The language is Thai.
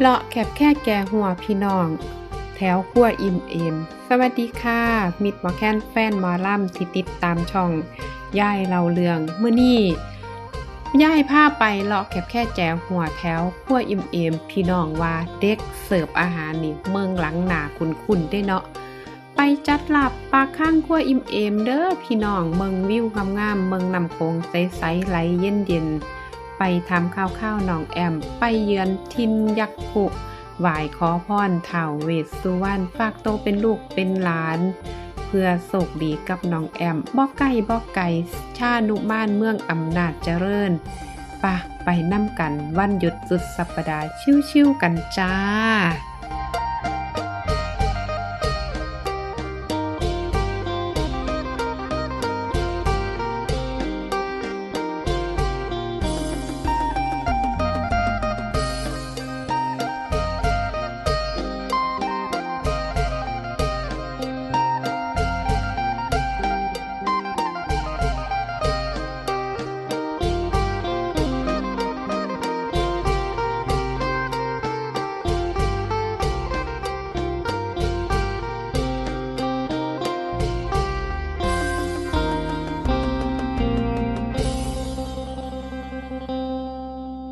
เลาะแคบแค่แก่หัวพี่น้อง แถวขั้วอิ่มเอม สวัสดีค่ะ มิดหมอแคนแฟนหมอล่ำที่ติดตามช่องย่ายเราเรืองเมื่อนี้ย่ายผ้าไปเลาะแคบแค่แจวหัวแถวขั้วอิ่มเอม พี่น้องว่าเด็กเสิร์ฟอาหารนี่เมืองหลังหนาคุณคุณได้เนาะไปจัดหลับปากข้างขั้วอิ่มเอม เด้อพี่น้องเมืองวิวงามๆเมืองนำโคงใสๆไหลเย็นเย็นๆ ไปทำข้าวข้าวหนองแอม ไปเยือนทินยักษ์ขุไหวายขอพรเถ่าเวสสุวรรณฝากโตเป็นลูกเป็นหลาน เพื่อโศกดีกับน้องแอมบอกไก่บอกไก่ชานุบ้านเมืองอำนาจเจริญปะไปนั่มกันวันหยุดสุดสัปดาห์ชิวๆกันจ้า